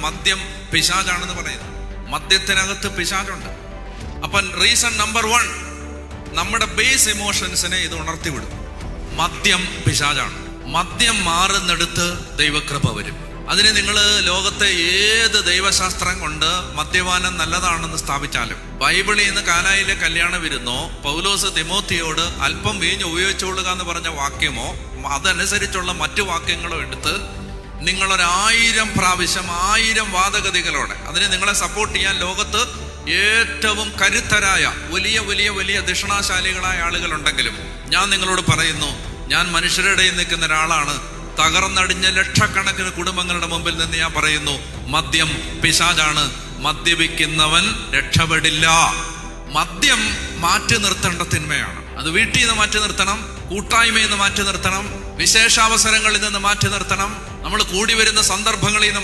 മദ്യം പിശാചാണെന്ന് പറയുന്നത് മദ്യത്തിനകത്ത് പിശാചുണ്ട്. അപ്പം റീസൺ നമ്പർ വൺ നമ്മുടെ ബേസ് ഇമോഷൻസിനെ ഇത് ഉണർത്തിവിടും. മദ്യം പിശാചാണ്. മദ്യം മാറുന്നിടത്ത് ദൈവകൃപ വരും. അതിന് നിങ്ങൾ ലോകത്തെ ഏത് ദൈവശാസ്ത്രം കൊണ്ട് മദ്യപാനം നല്ലതാണെന്ന് സ്ഥാപിച്ചാലും ബൈബിളിൽ നിന്ന് കാനായിലെ കല്യാണം വരുന്നോ പൗലോസ് തിമോത്തിയോട് അല്പം വീഞ്ഞ് ഉപയോഗിച്ചുകൊള്ളുക എന്ന് പറഞ്ഞ വാക്യമോ അതനുസരിച്ചുള്ള മറ്റു വാക്യങ്ങളോ എടുത്ത് നിങ്ങളൊരായിരം പ്രാവശ്യം ആയിരം വാദഗതികളോടെ അതിനെ നിങ്ങളെ സപ്പോർട്ട് ചെയ്യാൻ ലോകത്ത് ഏറ്റവും കരുത്തരായ വലിയ വലിയ വലിയ ദക്ഷിണാശാലികളായ ആളുകളുണ്ടെങ്കിലും ഞാൻ നിങ്ങളോട് പറയുന്നു ഞാൻ മനുഷ്യരുടെ ഇടയിൽ നിൽക്കുന്ന ഒരാളാണ്. തകർന്നടിഞ്ഞ ലക്ഷക്കണക്കിന് കുടുംബങ്ങളുടെ മുമ്പിൽ നിന്ന് ഞാൻ പറയുന്നു മദ്യം പിശാചാണ്. മദ്യപിക്കുന്നവൻ രക്ഷപ്പെടില്ല. മദ്യം മാറ്റി നിർത്തേണ്ട തിന്മയാണ്. അത് വീട്ടിൽ നിന്ന് മാറ്റി നിർത്തണം കൂട്ടായ്മയിൽ നിന്ന് മാറ്റി നിർത്തണം. വിശേഷാവസരങ്ങളിൽ നിന്ന് മാറ്റി നിർത്തണം. നമ്മൾ കൂടി വരുന്ന സന്ദർഭങ്ങളിൽ നിന്ന്